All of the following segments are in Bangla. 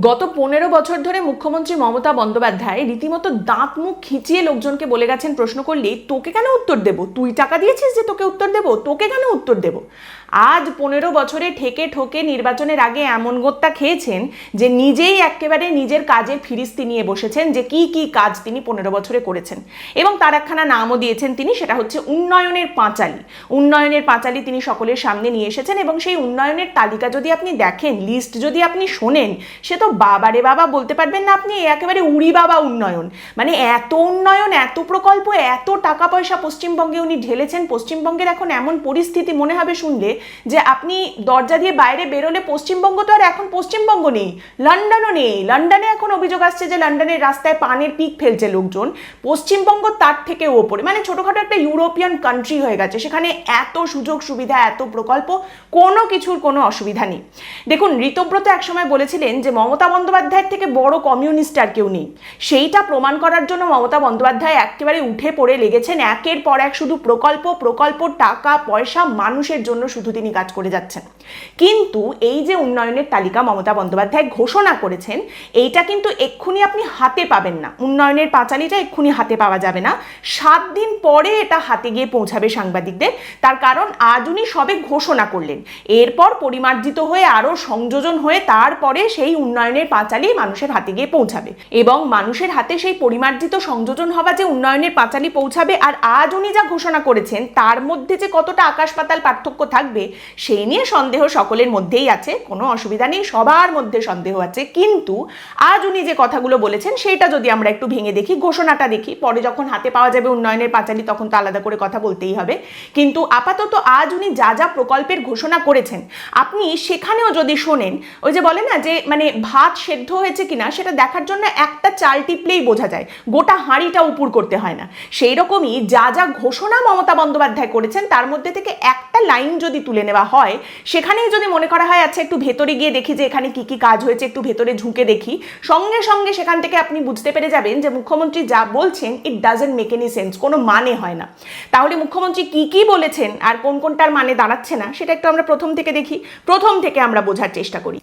গত পনেরো বছর ধরে মুখ্যমন্ত্রী মমতা বন্দ্যোপাধ্যায় রীতিমতো দাঁত মুখ খিচিয়ে লোকজনকে বলে গেছেন প্রশ্ন করলে, তোকে কেন উত্তর দেব? তুই টাকা দিয়েছিস যে তোকে উত্তর দেব? তোকে কেন উত্তর দেব? আজ পনেরো বছরে ঠেকে ঠোকে নির্বাচনের আগে এমন গোত্তা খেয়েছেন যে নিজেই একেবারে নিজের কাজের ফিরিস্তি নিয়ে বসেছেন যে কি কি কাজ তিনি পনেরো বছরে করেছেন। এবং তার একখানা নামও দিয়েছেন তিনি, সেটা হচ্ছে উন্নয়নের পাঁচালী। উন্নয়নের পাঁচালি তিনি সকলের সামনে নিয়ে এসেছেন এবং সেই উন্নয়নের তালিকা যদি আপনি দেখেন, লিস্ট যদি আপনি শোনেন, সে তো বাবারে বাবা, বলতে পারবেন না আপনি একেবারে উড়ি বাবা উন্নয়ন। মানে এত উন্নয়ন, এত প্রকল্প, এত টাকা পয়সা পশ্চিমবঙ্গে উনি ঢেলেছেন। পশ্চিমবঙ্গের এখন এমন পরিস্থিতি মনে হবে শুনলে যে আপনি দরজা দিয়ে বাইরে বেরোলে পশ্চিমবঙ্গ তো আর এখন পশ্চিমবঙ্গ নেই, লন্ডনও নেই। লন্ডনে এখন অভিযোগ আসছে যে লন্ডনের রাস্তায় পানের পিক ফেলছে লোকজন। পশ্চিমবঙ্গ তার থেকে ওপরে। মানে ছোটোখাটো একটা ইউরোপিয়ান কান্ট্রি হয়ে গেছে, সেখানে এত সুযোগ সুবিধা, এত প্রকল্প, কোনো কিছুর কোনো অসুবিধা নেই। দেখুন, ঋতব্রত একসময় বলেছিলেন যে মমতা বন্দ্যোপাধ্যায়ের থেকে বড় কমিউনিস্ট আর কেউ নেই। সেইটা প্রমাণ করার জন্য মমতা বন্দ্যোপাধ্যায় একেবারে উঠে পড়ে লেগেছেন। একের পর এক শুধু প্রকল্প প্রকল্প, টাকা, পয়সা মানুষের জন্য শুধু তিনি কাজ করে যাচ্ছেন। কিন্তু এই যে উন্নয়নের তালিকা মমতা বন্দ্যোপাধ্যায় ঘোষণা করেছেন, এইটা কিন্তু এক্ষুনি আপনি হাতে পাবেন না। উন্নয়নের পাঁচালিটা এক্ষুনি হাতে পাওয়া যাবে না। সাত দিন পরে এটা হাতে গিয়ে পৌঁছাবে সাংবাদিকদের। তার কারণ আজ উনি সবে ঘোষণা করলেন। এরপর পরিমার্জিত হয়ে আরও সংযোজন হয়ে তারপরে সেই উন্নয়নের পাঁচালি মানুষের হাতে গিয়ে পৌঁছাবে। এবং মানুষের হাতে সেই পরিমার্জিত সংযোজন হওয়া যে উন্নয়নের পাঁচালি পৌঁছাবে আর আজ উনি যা ঘোষণা করেছেন, তার মধ্যে যে কতটা আকাশ পাতাল পার্থক্য থাকবে সেই নিয়ে সন্দেহ সকলের মধ্যেই আছে। কোনো অসুবিধা নেই, সবার মধ্যে সন্দেহ আছে। কিন্তু আজ উনি যে কথাগুলো বলেছেন, সেটা যদি আমরা একটু ভেঙে দেখি, ঘোষণাটা দেখি, পরে যখন হাতে পাওয়া যাবে উন্নয়নের পাঁচালি তখন তো আলাদা করে কথা বলতেই হবে। কিন্তু আপাতত আজ উনি যা যা প্রকল্পের ঘোষণা করেছেন, আপনি সেখানেও যদি শোনেন, ওই যে বলে না যে মানে ভাত সেদ্ধ হয়েছে কিনা সেটা দেখার জন্য একটা চাল টিপলেই বোঝা যায়। গোটা হাঁড়িটা উপুর করতে হয় না। সেই রকমই যা যা ঘোষণা মমতা বন্দ্যোপাধ্যায় করেছেন, তার মধ্যে থেকে একটা লাইন যদি তুলে নেওয়া হয়, সেখানেই যদি মনে করা হয় আচ্ছা একটু ভেতরে গিয়ে দেখি যে এখানে কি কি কাজ হয়েছে, একটু ভেতরে ঝুঁকে দেখি। সঙ্গে সঙ্গে সেখান থেকে আপনি বুঝতে পেরে যাবেন যে মুখ্যমন্ত্রী যা বলছেন it doesn't make any sense কোনো মানে হয় না। তাহলে মুখ্যমন্ত্রী কি কি বলেছেন, আর কোন কোনটার মানে দাঁড়াচ্ছে না, সেটা একটু আমরা প্রথম থেকে দেখি। প্রথম থেকে আমরা বোঝার চেষ্টা করি।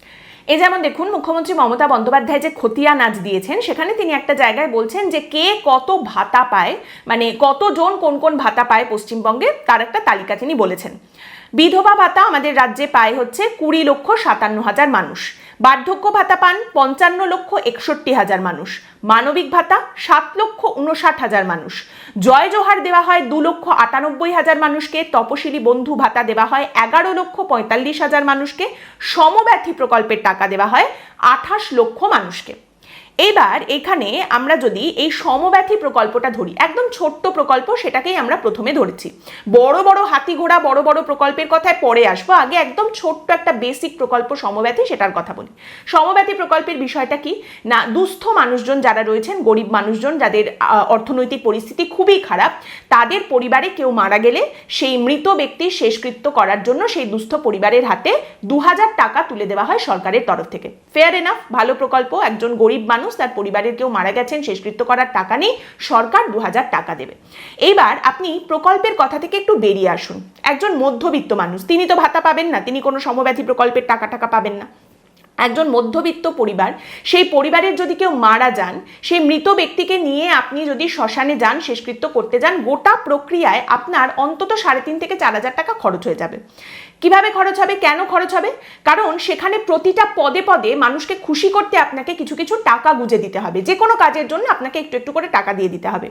এ যেমন দেখুন, মুখ্যমন্ত্রী মমতা বন্দ্যোপাধ্যায় যে খতিয়া নাচ দিয়েছেন, সেখানে তিনি একটা জায়গায় বলছেন যে কে কত ভাতা পায় মানে কতজন কোন কোন ভাতা পায় পশ্চিমবঙ্গে, তার একটা তালিকা তিনি বলেছেন। বিধবা ভাতা আমাদের রাজ্যে পায় হচ্ছে কুড়ি লক্ষ সাতান্ন হাজার মানুষ। বার্ধক্য ভাতা পান পঞ্চান্ন লক্ষ একষট্টি হাজার মানুষ। মানবিক ভাতা সাত লক্ষ উনষাট হাজার মানুষ। জয় জোহার দেওয়া হয় দু লক্ষ আটানব্বই হাজার মানুষকে। তপশিলি বন্ধু ভাতা দেওয়া হয় এগারো লক্ষ পঁয়তাল্লিশ হাজার মানুষকে। সমব্যথী প্রকল্পের টাকা দেওয়া হয় আঠাশ লক্ষ মানুষকে। এবার এখানে আমরা যদি এই সমব্যথী প্রকল্পটা ধরি, একদম ছোট্ট প্রকল্প সেটাকেই আমরা প্রথমে ধরেছি। বড় বড় হাতি ঘোড়া, বড় বড় প্রকল্পের কথায় পরে আসব। আগে একদম ছোট্ট একটা বেসিক প্রকল্প সমব্যথী সেটার কথা বলি। সমব্যথী প্রকল্পের বিষয়টা কি? না, দুস্থ মানুষজন যারা রয়েছেন, গরিব মানুষজন যাদের অর্থনৈতিক পরিস্থিতি খুবই খারাপ, তাদের পরিবারে কেউ মারা গেলে সেই মৃত ব্যক্তির শেষকৃত্য করার জন্য সেই দুস্থ পরিবারের হাতে দু হাজার টাকা তুলে দেওয়া হয় সরকারের তরফ থেকে। ফেয়ার এনাফ ভালো প্রকল্প, একজন গরিব মানুষ তার পরিবারের কেউ মারা গেছেন, শেষকৃত্য করার টাকা নেই, সরকার দু হাজার টাকা দেবে। এইবার আপনি প্রকল্পের কথা থেকে একটু বেরিয়ে আসুন। একজন মধ্যবিত্ত মানুষ, তিনি তো ভাতা পাবেন না, তিনি কোনো সমব্যথী প্রকল্পের টাকা টাকা পাবেন না। একজন মধ্যবিত্ত পরিবার, সেই পরিবারের যদি কেউ মারা যান সেই মৃত ব্যক্তিকে নিয়ে আপনি যদি শ্মশানে যান, শেষকৃত্য করতে যান, গোটা প্রক্রিয়ায় আপনার অন্তত সাড়ে তিন থেকে চার হাজার টাকা খরচ হয়ে যাবে। কীভাবে খরচ হবে, কেন খরচ হবে? কারণ সেখানে প্রতিটা পদে পদে মানুষকে খুশি করতে আপনাকে কিছু কিছু টাকা গুজে দিতে হবে। যে কোনো কাজের জন্য আপনাকে একটু একটু করে টাকা দিয়ে দিতে হবে।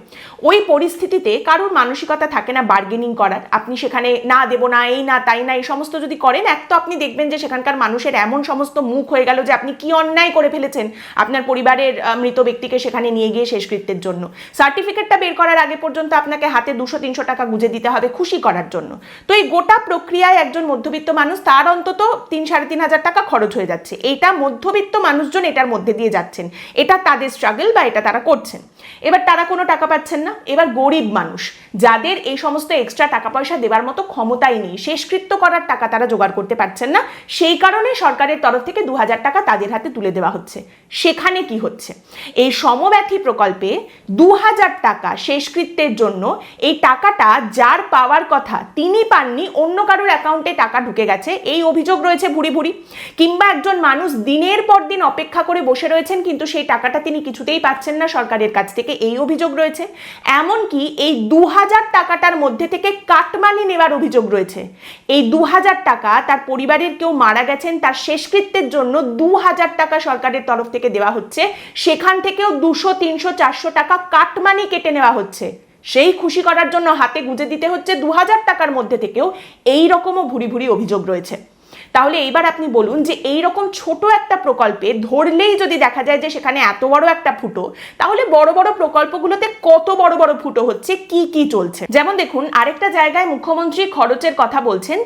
ওই পরিস্থিতিতে কারোর মানসিকতা থাকে না বার্গেনিং করার। আপনি সেখানে না দেবো না, এই না তাই না, এই সমস্ত যদি করেন, এক তো আপনি দেখবেন যে সেখানকার মানুষের এমন সমস্ত মুখ হয়ে গেল যে আপনি কি অন্যায় করে ফেলেছেন আপনার পরিবারের মৃত ব্যক্তিকে সেখানে নিয়ে গিয়ে শেষকৃত্যের জন্য। সার্টিফিকেটটা বের করার আগে পর্যন্ত আপনাকে হাতে দুশো, তিনশো টাকা গুজে দিতে হবে খুশি করার জন্য। তো এই গোটা প্রক্রিয়ায় একজন মধ্যবিত্ত মানুষ, তার অন্তত তিন, সাড়ে তিন হাজার টাকা খরচ হয়ে যাচ্ছে। এটা মধ্যবিত্ত মানুষজন এটার মধ্যে দিয়ে যাচ্ছেন। এটা তাদের স্ট্রাগল বা এটা তারা করছেন। এবার তারা কোনো টাকা পাচ্ছেন না। এবার গরিব মানুষ, যাদের এই সমস্ত এক্সট্রা টাকা পয়সা দেওয়ার মতো ক্ষমতাই নেই, শেষকৃত্য করার টাকা তারা জোগাড় করতে পারছেন না, সেই কারণে সরকারের তরফ থেকে দু হাজার টাকা তাদের হাতে তুলে দেওয়া হচ্ছে। সেখানে কি হচ্ছে? এই সমব্যথী প্রকল্পে দু হাজার টাকা শেষকৃত্যের জন্য এই টাকাটা যার পাওয়ার কথা তিনি পাননি, অন্য কারোর অ্যাকাউন্টে টাকা ঢুকে গেছে। এই অভিযোগ রয়েছে ভুরি ভুরি। কিংবা একজন মানুষ দিনের পর দিন অপেক্ষা করে বসে রয়েছেন, কিন্তু সেই টাকাটা তিনি কিছুতেই পাচ্ছেন না সরকারের কাছ থেকে। এই অভিযোগ রয়েছে। এমনকি এই দু হাজার টাকাটার মধ্যে থেকে কাটমানি নেওয়ার অভিযোগ রয়েছে। এই দু হাজার টাকা তার পরিবারের কেউ মারা গেছেন, তার শেষকৃত্যের জন্য দু হাজার টাকা সরকারের তরফ থেকে দেওয়া হচ্ছে। সেখান থেকেও দুশো, তিনশো, চারশো টাকা কাটমানি কেটে নেওয়া হচ্ছে। সেই খুশি করার জন্য হাতে গুঁজে দিতে হচ্ছে দু হাজার টাকার মধ্যে থেকেও এই রকমও ভুরি ভুরি অভিযোগ রয়েছে। তাহলে এইবার আপনি বলুন যে এই রকম ছোট একটা প্রকল্পে ধরলেই যদি দেখা যায় যে সেখানে এত বড় একটা ফুটো, তাহলে বড় বড় প্রকল্পগুলোতে কত বড় বড় ফুটো হচ্ছে, কি কি চলছে? যেমন দেখুন, আরেকটা জায়গায় মুখ্যমন্ত্রী খরচের কথা বলছেন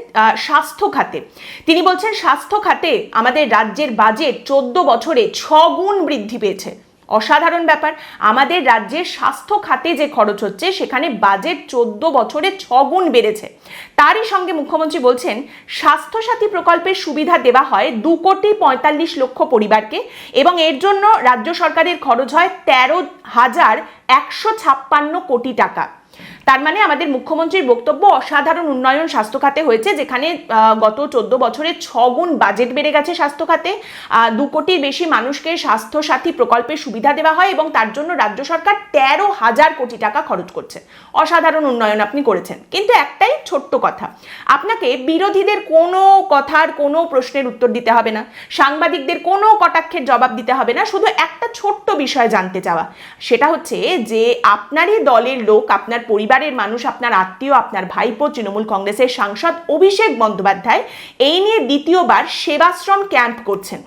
স্বাস্থ্য খাতে। তিনি বলছেন, স্বাস্থ্য খাতে আমাদের রাজ্যের বাজেট চোদ্দ বছরে ছগুণ বৃদ্ধি পেয়েছে। অসাধারণ ব্যাপার। আমাদের রাজ্যের স্বাস্থ্য খাতে যে খরচ হচ্ছে, সেখানে বাজেট চোদ্দ বছরে ছগুণ বেড়েছে। তারই সঙ্গে মুখ্যমন্ত্রী বলছেন, স্বাস্থ্যসাথী প্রকল্পের সুবিধা দেওয়া হয় দু কোটি পঁয়তাল্লিশ লক্ষ পরিবারকে এবং এর জন্য রাজ্য সরকারের খরচ হয় তেরো হাজার একশো ছাপ্পান্ন কোটি টাকা। তার মানে আমাদের মুখ্যমন্ত্রীর বক্তব্য অসাধারণ উন্নয়ন স্বাস্থ্য খাতে হয়েছে, যেখানে গত চোদ্দ বছরে ছগুণ বাজেট বেড়ে গেছে স্বাস্থ্য খাতে। দু কোটির বেশি মানুষকে স্বাস্থ্য সাথী প্রকল্পের সুবিধা দেওয়া হয় এবং তার জন্য রাজ্য সরকার তেরো হাজার কোটি টাকা খরচ করছে। অসাধারণ উন্নয়ন আপনি করেছেন। কিন্তু একটাই ছোট্ট কথা, আপনাকে বিরোধীদের কোনো কথার কোনো প্রশ্নের উত্তর দিতে হবে না, সাংবাদিকদের কোনো কটাক্ষের জবাব দিতে হবে না, শুধু একটা ছোট্ট বিষয় জানতে চাওয়া। সেটা হচ্ছে যে আপনারই দলের লোক, আপনার পরিবারের মানুষ, আপনার আত্মীয়, আপনার ভাইপো, তৃণমূল কংগ্রেসের সাংসদ অভিষেক বন্দ্যোপাধ্যায় এই নিয়ে দ্বিতীয়বার সেবাশ্রম ক্যাম্প করছেন।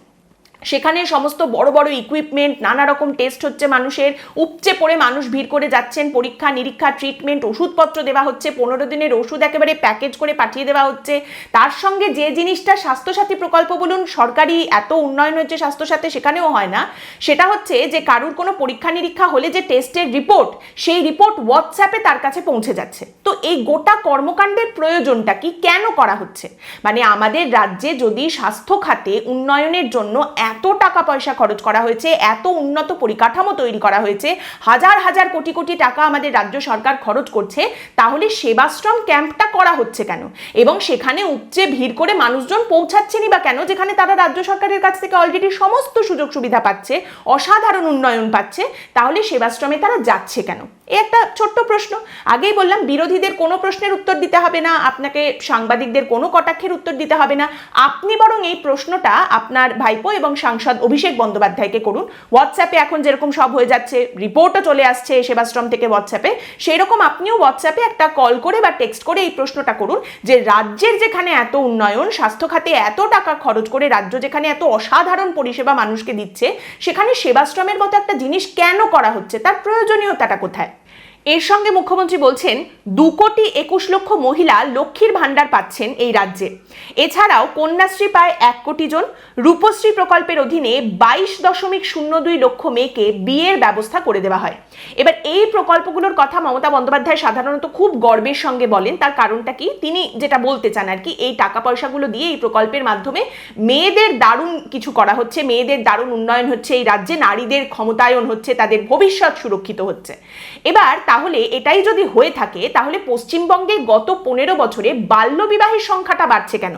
সেখানে সমস্ত বড় বড় ইকুইপমেন্ট নানা রকম টেস্ট হচ্ছে মানুষের। উপচে পড়ে মানুষ ভিড় করে যাচ্ছেন, পরীক্ষা, নিরীক্ষা ট্রিটমেন্ট ওষুধপত্র দেওয়া হচ্ছে, পনেরো দিনের ওষুধ একেবারে প্যাকেজ করে পাঠিয়ে দেওয়া হচ্ছে। তার সঙ্গে যে জিনিসটা স্বাস্থ্যসাথী প্রকল্প বলুন, সরকারি এত উন্নয়ন হচ্ছে স্বাস্থ্যসাথী সেখানেও হয় না। সেটা হচ্ছে যে কারুর কোনো পরীক্ষা নিরীক্ষা হলে যে টেস্টের রিপোর্ট সেই রিপোর্ট হোয়াটসঅ্যাপে তার কাছে পৌঁছে যাচ্ছে। তো এই গোটা কর্মকাণ্ডের প্রয়োজনটা কি কেন করা হচ্ছে? মানে আমাদের রাজ্যে যদি স্বাস্থ্য খাতে উন্নয়নের জন্য এত টাকা পয়সা খরচ করা হয়েছে, এত উন্নত পরিকাঠামো তৈরি করা হয়েছে, হাজার হাজার কোটি কোটি টাকা আমাদের রাজ্য সরকার খরচ করছে, তাহলে সেবাশ্রম ক্যাম্পটা করা হচ্ছে কেন? এবং সেখানে উপচে ভিড় করে মানুষজন পৌঁছাচ্ছেনই বা কেন, যেখানে তারা রাজ্য সরকারের কাছ থেকে অলরেডি সমস্ত সুযোগ সুবিধা পাচ্ছে, অসাধারণ উন্নয়ন পাচ্ছে, তাহলে সেবাশ্রমে তারা যাচ্ছে কেন? এ একটা ছোট্ট প্রশ্ন। আগেই বললাম, বিরোধীদের কোনো প্রশ্নের উত্তর দিতে হবে না, আপনাকে সাংবাদিকদের কোনো কটাক্ষের উত্তর দিতে হবে না। আপনি বরং এই প্রশ্নটা আপনার ভাইপো এবং সাংসদ অভিষেক বন্দ্যোপাধ্যায়কে করুন। হোয়াটসঅ্যাপে এখন যেরকম সব হয়ে যাচ্ছে, রিপোর্টও চলে আসছে সেবাশ্রম থেকে হোয়াটসঅ্যাপে সেই রকম আপনিও হোয়াটসঅ্যাপে একটা কল করে বা টেক্সট করে এই প্রশ্নটা করুন যে রাজ্যের যেখানে এত উন্নয়ন, স্বাস্থ্য খাতে এত টাকা খরচ করে রাজ্য যেখানে এত অসাধারণ পরিষেবা মানুষকে দিচ্ছে, সেখানে সেবাশ্রমের মতো একটা জিনিস কেন করা হচ্ছে? তার প্রয়োজনীয়তাটা কোথায়? এর সঙ্গে মুখ্যমন্ত্রী বলছেন, দু কোটি একুশ লক্ষ মহিলা লক্ষ্মীর ভাণ্ডার পাচ্ছেন এই রাজ্যে। এছাড়াও কন্যাশ্রী পায় এক কোটি জন, রূপশ্রী প্রকল্পের অধীনে বাইশ দশমিক শূন্য দুই লক্ষ মেয়েকে বিয়ের ব্যবস্থা করে দেওয়া হয়। এবার এই প্রকল্পগুলোর কথা মমতা বন্দ্যোপাধ্যায় সাধারণত খুব গর্বের সঙ্গে বলেন, তার কারণটা কি? তিনি যেটা বলতে চান আর কি, এই টাকা পয়সাগুলো দিয়ে এই প্রকল্পের মাধ্যমে মেয়েদের দারুণ কিছু করা হচ্ছে, মেয়েদের দারুণ উন্নয়ন হচ্ছে, এই রাজ্যে নারীদের ক্ষমতায়ন হচ্ছে, তাদের ভবিষ্যৎ সুরক্ষিত হচ্ছে। এবার তাহলে এটাই যদি হয়ে থাকে, তাহলে পশ্চিমবঙ্গে গত পনেরো বছরে বাল্যবিবাহের সংখ্যাটা বাড়ছে কেন?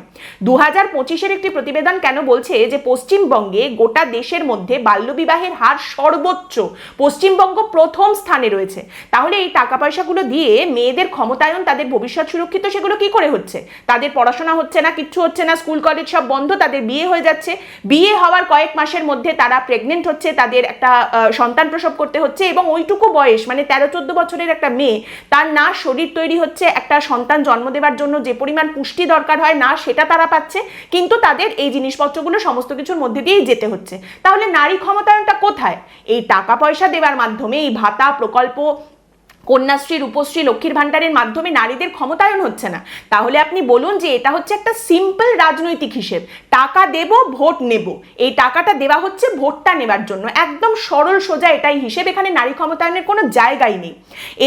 দু হাজার পঁচিশের একটি প্রতিবেদন কেন বলছে যে পশ্চিমবঙ্গে গোটা দেশের মধ্যে বাল্যবিবাহের হার সর্বোচ্চ, পশ্চিমবঙ্গ প্রথম স্থানে রয়েছে। তাহলে এই টাকা পয়সাগুলো দিয়ে মেয়েদের ক্ষমতায়ন, তাদের ভবিষ্যৎ সুরক্ষিত, সেগুলো কি করে হচ্ছে? তাদের পড়াশোনা হচ্ছে না, কিচ্ছু হচ্ছে না, স্কুল, কলেজ সব বন্ধ, তাদের বিয়ে হয়ে যাচ্ছে। বিয়ে হওয়ার কয়েক মাসের মধ্যে তারা প্রেগনেন্ট হচ্ছে, তাদের একটা সন্তান প্রসব করতে হচ্ছে এবং ওইটুকু বয়স মানে তেরো, চোদ্দ বছরের একটা মেয়ে, তার না শরীর তৈরি হচ্ছে, একটা সন্তান জন্ম দেবার জন্য যে পরিমাণ পুষ্টি দরকার হয়, না সেটা তারা পাচ্ছে, কিন্তু তাদের এই জিনিসপত্রগুলো সমস্ত কিছুর মধ্যে দিয়েই যেতে হচ্ছে। তাহলে নারী ক্ষমতায়নটা কোথায়? এই টাকা পয়সা দেবার মাধ্যমে এই ভাতা, প্রকল্প কন্যাশ্রী, রূপশ্রী, লক্ষ্মীর ভাণ্ডারের মাধ্যমে নারীদের ক্ষমতায়ন হচ্ছে না। তাহলে আপনি বলুন যে এটা হচ্ছে একটা সিম্পল রাজনৈতিক হিসেব। টাকা দেব, ভোট নেব। এই টাকাটা দেওয়া হচ্ছে ভোটটা নেবার জন্য। একদম সরল, সোজা এটাই হিসেব। এখানে নারী ক্ষমতায়নের কোনো জায়গাই নেই।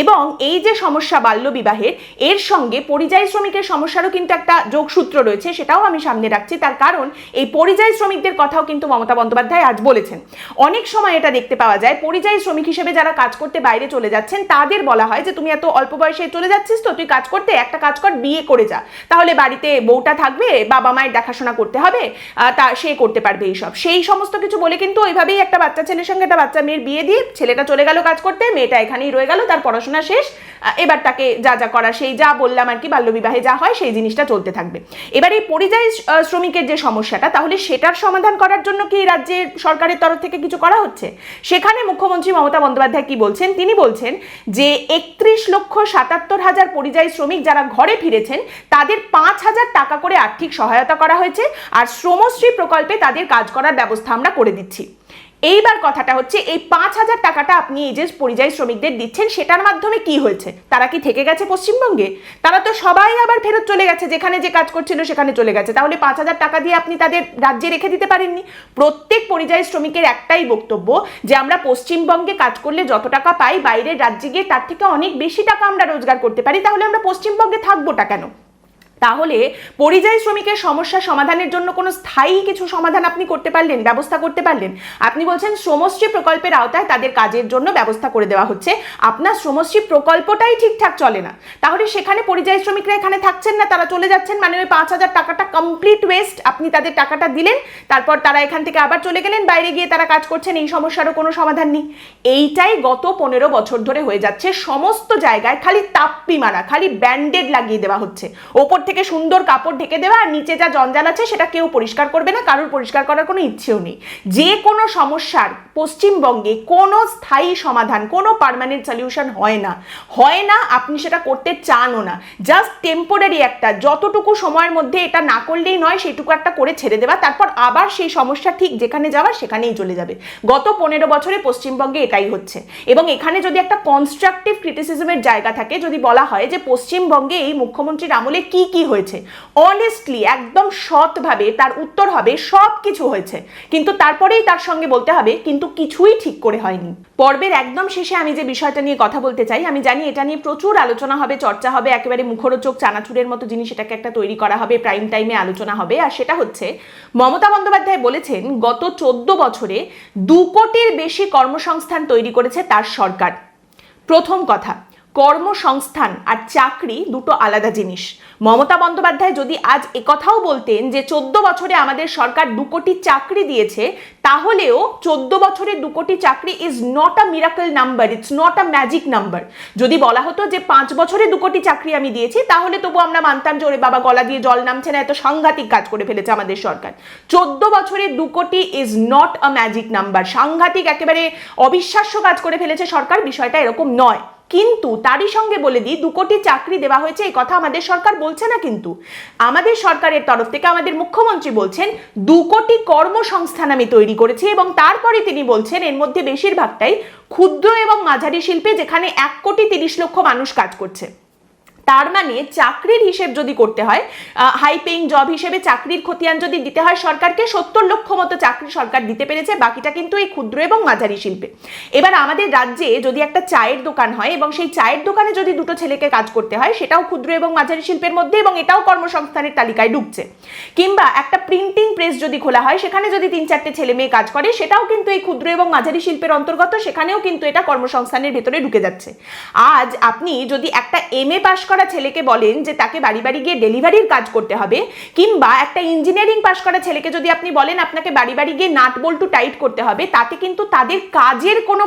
এবং এই যে সমস্যা বাল্যবিবাহের এর সঙ্গে পরিযায়ী শ্রমিকের সমস্যারও কিন্তু একটা যোগসূত্র রয়েছে, সেটাও আমি সামনে রাখছি। তার কারণ এই পরিযায়ী শ্রমিকদের কথাও কিন্তু মমতা বন্দ্যোপাধ্যায় আজ বলেছেন। অনেক সময় এটা দেখতে পাওয়া যায়, পরিযায়ী শ্রমিক হিসেবে যারা কাজ করতে বাইরে চলে যাচ্ছেন, তাদের বলা হয় যে, তুমি এত অল্প বয়সে চলে যাচ্ছিস তো, তুই কাজ করতে, একটা কাজ কর, বিয়ে করে যা। তাহলে বাড়িতে বউটা থাকবে, বাবা মায়ের দেখাশোনা করতে হবে তা সে করতে পারবে এইসব। সেই সমস্ত কিছু বলে কিন্তু ওইভাবেই একটা বাচ্চা, ছেলের সঙ্গে একটা বাচ্চা মেয়ের বিয়ে দিয়ে ছেলেটা চলে গেল কাজ করতে, মেয়েটা এখানেই রয়ে গেল, তার পড়াশোনা শেষ এবার তাকে যা যা করা, সেই যা বললাম আর কি, বাল্যবিবাহে যা হয়, সেই জিনিসটা চলতে থাকবে। এবার এই পরিযায়ী শ্রমিকের যে সমস্যাটা, তাহলে সেটার সমাধান করার জন্য কি রাজ্যের সরকারের তরফ থেকে কিছু করা হচ্ছে? সেখানে মুখ্যমন্ত্রী মমতা বন্দ্যোপাধ্যায় কি বলছেন? তিনি বলছেন যে একত্রিশ লক্ষ সাতাত্তর হাজার পরিযায়ী শ্রমিক যারা ঘরে ফিরেছেন, তাদের পাঁচ হাজার টাকা করে আর্থিক সহায়তা করা হয়েছে। আর শ্রমশ্রী প্রকল্পে তাদের কাজ করার ব্যবস্থা আমরা করে দিচ্ছি। এইবার কথাটা হচ্ছে, এই পাঁচ হাজার টাকাটা আপনি এই যে পরিযায়ী শ্রমিকদের দিচ্ছেন, সেটার মাধ্যমে কি হয়েছে? তারা কি থেকে গেছে পশ্চিমবঙ্গে? তারা তো সবাই আবার ফেরত চলে গেছে, যেখানে যে কাজ করছিল সেখানে চলে গেছে। তাহলে পাঁচ হাজার টাকা দিয়ে আপনি তাদের রাজ্যে রেখে দিতে পারেননি। প্রত্যেক পরিযায়ী শ্রমিকের একটাই বক্তব্য যে, আমরা পশ্চিমবঙ্গে কাজ করলে যত টাকা পাই, বাইরের রাজ্যে গিয়ে তার থেকে অনেক বেশি টাকা আমরা রোজগার করতে পারি, তাহলে আমরা পশ্চিমবঙ্গে থাকবোটা কেন? তাহলে পরিযায়ী শ্রমিকের সমস্যা সমাধানের জন্য কোনো স্থায়ী কিছু সমাধান আপনি করতে পারলেন, ব্যবস্থা করতে পারলেন? আপনি বলছেন শ্রমশ্রী প্রকল্পের আওতায় তাদের কাজের জন্য ব্যবস্থা করে দেওয়া হচ্ছে। আপনার শ্রমশ্রী প্রকল্পটাই ঠিকঠাক চলে না। তাহলে সেখানে পরিযায়ী শ্রমিকরা এখানে থাকছেন না, তারা চলে যাচ্ছেন? মানে ওই পাঁচ হাজার টাকাটা কমপ্লিট ওয়েস্ট আপনি তাদের টাকাটা দিলেন, তারপর তারা এখান থেকে আবার চলে গেলেন, বাইরে গিয়ে তারা কাজ করছেন, এই সমস্যারও কোনো সমাধান নেই। এইটাই গত পনেরো বছর ধরে হয়ে যাচ্ছে, সমস্ত জায়গায় খালি তাপ্পি মারা, খালি ব্যান্ডেড লাগিয়ে দেওয়া হচ্ছে। ওপর থেকে সুন্দর কাপড় ঢেকে দেওয়া আর নিচে যা জঞ্জাল আছে সেটা কেউ পরিষ্কার করবে না, কারোর পরিষ্কার করার কোনো ইচ্ছেও নেই। যে কোনো সমস্যার পশ্চিমবঙ্গে কোনো স্থায়ী সমাধান, কোনো পার্মানেন্ট সলিউশন হয় না। হয় না, আপনি সেটা করতে চানও না। জাস্ট টেম্পোরারি একটা, যতটুকু সময়ের মধ্যে এটা না করলেই নয়, সেটুকু একটা করে ছেড়ে দেওয়া, তারপর আবার সেই সমস্যা ঠিক যেখানে যাওয়ার সেখানেই চলে যাবে। গত পনেরো বছরে পশ্চিমবঙ্গে এটাই হচ্ছে। এবং এখানে যদি একটা কনস্ট্রাকটিভ ক্রিটিসিজমের জায়গা থাকে, যদি বলা হয় যে পশ্চিমবঙ্গে এই মুখ্যমন্ত্রীর আমলে কি কি হয়েছে। অনেস্টলি একদম সৎভাবে তার উত্তর হবে সব কিছু হয়েছে। কিন্তু তারপরেই তার সঙ্গে বলতে হবে, কিন্তু কিছুই ঠিক করে হয়নি। পর্বের একদম শেষে আমি যে বিষয়টা নিয়ে কথা বলতে চাই, আমি জানি এটা নিয়ে প্রচুর আলোচনা হবে, চর্চা হবে, একেবারে মুখরোচক চানাচুরের মতো জিনিস এটাকে একটা তৈরি করা হবে প্রাইম টাইমে আলোচনা হবে। আর সেটা হচ্ছে, মমতা বন্দ্যোপাধ্যায় বলেছেন, গত চোদ্দ বছরে দু কোটির বেশি কর্মসংস্থান তৈরি করেছে তার সরকার। প্রথম কথা কর্মসংস্থান আর চাকরি দুটো আলাদা জিনিস। মমতা বন্দ্যোপাধ্যায় যদি আজ একথাও বলতেন যে চোদ্দ বছরে আমাদের সরকার দু কোটি চাকরি দিয়েছে, তাহলেও চোদ্দ বছরে দু কোটি চাকরি is not a miracle number it's not a magic number যদি বলা হতো যে পাঁচ বছরে দু কোটি চাকরি আমি দিয়েছি, তাহলে তবু আমরা মানতাম যে ওরে বাবা গলা দিয়ে জল নামছে না, এত সাংঘাতিক কাজ করে ফেলেছে আমাদের সরকার। চোদ্দ বছরে দু crore is not a magic number সাংঘাতিক একেবারে অবিশ্বাস্য কাজ করে ফেলেছে সরকার, বিষয়টা এরকম নয়। কিন্তু তারই সঙ্গে বলে দিই, দু কোটি চাকরি দেওয়া হয়েছে, এই কথা আমাদের সরকার বলছে না কিন্তু। আমাদের সরকারের তরফ থেকে আমাদের মুখ্যমন্ত্রী বলছেন, দু কোটি কর্মসংস্থান আমি তৈরি করেছি এবং তারপরে তিনি বলছেন, এর মধ্যে বেশিরভাগটাই ক্ষুদ্র এবং মাঝারি শিল্পে, যেখানে এক কোটি তিরিশ লক্ষ মানুষ কাজ করছে। তার মানে চাকরির হিসেব যদি করতে হয় হাই পেইং জব হিসেবে চাকরির খতিয়ান যদি দিতে হয় সরকারকে, সত্তর লক্ষ মতো চাকরি সরকার দিতে পেরেছে, বাকিটা কিন্তু এই ক্ষুদ্র এবং মাঝারি শিল্পে। এবার আমাদের রাজ্যে যদি একটা চায়ের দোকান হয় এবং সেই চায়ের দোকানে যদি দুটো ছেলেকে কাজ করতে হয়, সেটাও ক্ষুদ্র এবং মাঝারি শিল্পের মধ্যে এবং এটাও কর্মসংস্থানের তালিকায় ঢুকছে। কিংবা একটা প্রিন্টিং প্রেস যদি খোলা হয়, সেখানে যদি তিন চারটে ছেলে মেয়ে কাজ করে, সেটাও কিন্তু এই ক্ষুদ্র এবং মাঝারি শিল্পের অন্তর্গত, সেখানেও কিন্তু এটা কর্মসংস্থানের ভেতরে ঢুকে যাচ্ছে। আজ আপনি যদি একটা এম এ পাশ করা ছেলেকে বলেন যে তাকে বাড়ি বাড়ি গিয়ে ডেলিভারির কাজ করতে হবে, কিংবা একটা ইঞ্জিনিয়ারিং পাশ করা ছেলেকে যদি আপনি বলেন আপনাকে বাড়ি বাড়ি গিয়ে নাট বল্টু টাইট করতে হবে, তাতে কিন্তু তাদের কাজের কোনো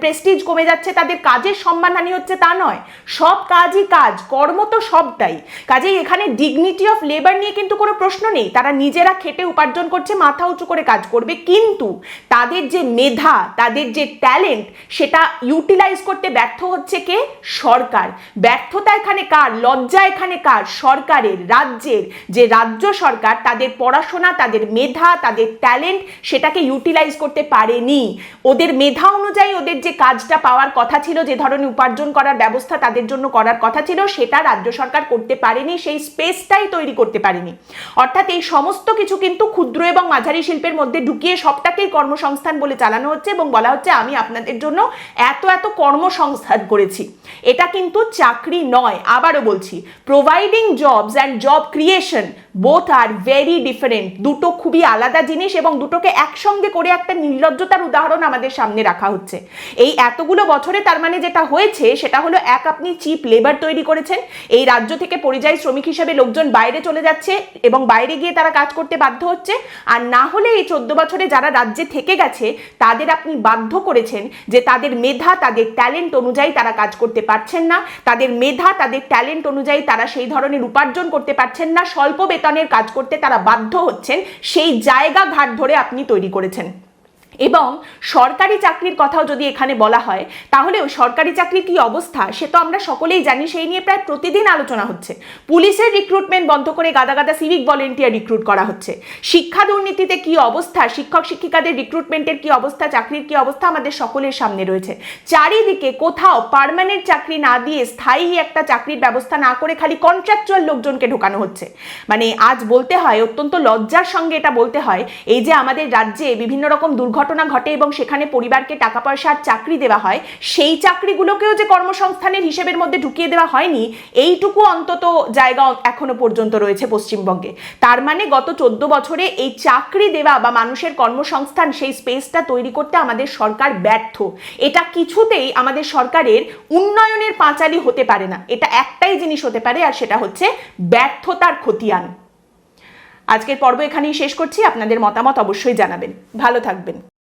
প্রেস্টিজ কমে যাচ্ছে, তাদের কাজের সম্মানহানি হচ্ছে, তা নয়। সব কাজই কাজ, কর্ম তো সবটাই। কাজেই এখানে ডিগনিটি অফ লেবার নিয়ে কিন্তু কোনো প্রশ্ন নেই। তারা নিজেরা খেটে উপার্জন করছে, মাথা উঁচু করে কাজ করবে। কিন্তু তাদের যে মেধা, তাদের যে ট্যালেন্ট সেটা ইউটিলাইজ করতে ব্যর্থ হচ্ছে কে? সরকার। ব্যর্থতা এখানে কার? লজ্জা এখানে কার? সরকারের, রাজ্যের। যে রাজ্য সরকার, তাদের পড়াশোনা, তাদের মেধা, তাদের ট্যালেন্ট সেটাকে ইউটিলাইজ করতে পারেনি। ওদের মেধা অনুযায়ী অনুযায়ী ওদের যে কাজটা পাওয়ার কথা ছিল, যে ধরনের উপার্জন করার ব্যবস্থা তাদের জন্য করার কথা ছিল, সেটা রাজ্য সরকার করতে পারেনি, সেই স্পেসটাই তৈরি করতে পারেনি। অর্থাৎ এই সমস্ত কিছু কিন্তু ক্ষুদ্র এবং মাঝারি শিল্পের মধ্যে ঢুকিয়ে সবটাকেই কর্মসংস্থান বলে চালানো হচ্ছে এবং বলা হচ্ছে আমি আপনাদের জন্য এত এত কর্মসংস্থান করেছি। এটা কিন্তু চাকরি নয়। আবারও বলছি providing jobs and job creation both are very different দুটো খুবই আলাদা জিনিস এবং দুটোকে একসঙ্গে করে একটা নির্লজ্জতার উদাহরণ আমাদের সামনে রাখা হচ্ছে। এই এতগুলো বছরে তার মানে যেটা হয়েছে, সেটা হলো এক আপনি চিপ লেবার তৈরি করেছেন, এই রাজ্য থেকে পরিযায়ী শ্রমিক হিসেবে লোকজন বাইরে চলে যাচ্ছে এবং বাইরে গিয়ে তারা কাজ করতে বাধ্য হচ্ছে। আর না হলে এই চোদ্দ বছরে যারা রাজ্যে থেকে গেছে, তাদের আপনি বাধ্য করেছেন যে তাদের মেধা, তাদের ট্যালেন্ট অনুযায়ী তারা কাজ করতে পারছেন না। তাদের মেধা, তাদের ট্যালেন্ট অনুযায়ী তারা সেই ধরনের উপার্জন করতে পারছেন না। স্বল্প বেতনের কাজ করতে তারা বাধ্য হচ্ছেন সেই জায়গা ঘাট ধরে আপনি তৈরি করেছেন। এবং সরকারি চাকরির কথাও যদি এখানে বলা হয় তাহলে সরকারি চাকরির কি অবস্থা সে তো আমরা সকলেই জানি, সেই নিয়ে প্রায় প্রতিদিন আলোচনা হচ্ছে। পুলিশের রিক্রুটমেন্ট বন্ধ করে গাদা গাদা সিভিক ভলেন্টিয়ার রিক্রুট করা হচ্ছে। শিক্ষা দুর্নীতিতে কি অবস্থা, শিক্ষক শিক্ষিকাদের রিক্রুটমেন্টের কি অবস্থা, চাকরির কি অবস্থা আমাদের সকলের সামনে রয়েছে। চারিদিকে কোথাও পার্মানেন্ট চাকরি না দিয়ে স্থায়ী একটা চাকরির ব্যবস্থা না করে খালি কন্ট্রাকচুয়াল লোকজনকে ঢোকানো হচ্ছে। মানে আজ বলতে হয়, অত্যন্ত লজ্জার সঙ্গে এটা বলতে হয়, এই যে আমাদের রাজ্যে বিভিন্ন রকম দুর্ঘটনা ঘটে এবং সেখানে পরিবারকে টাকা পয়সার চাকরি দেওয়া হয়, সেই চাকরিগুলোকেও যে কর্মসংস্থানের হিসেবের মধ্যে ঢুকিয়ে দেওয়া হয়নি, এইটুকু অন্তত জায়গা এখনও পর্যন্ত রয়েছে পশ্চিমবঙ্গে। তার মানে গত চোদ্দ বছরে এই চাকরি দেওয়া বা মানুষের কর্মসংস্থান সেই স্পেসটা তৈরি করতে আমাদের সরকার ব্যর্থ। এটা কিছুতেই আমাদের সরকারের উন্নয়নের পাঁচালি হতে পারে না। এটা একটাই জিনিস হতে পারে আর সেটা হচ্ছে ব্যর্থতার খতিয়ান। আজকের পর্ব এখানেই শেষ করছি। আপনাদের মতামত অবশ্যই জানাবেন। ভালো থাকবেন।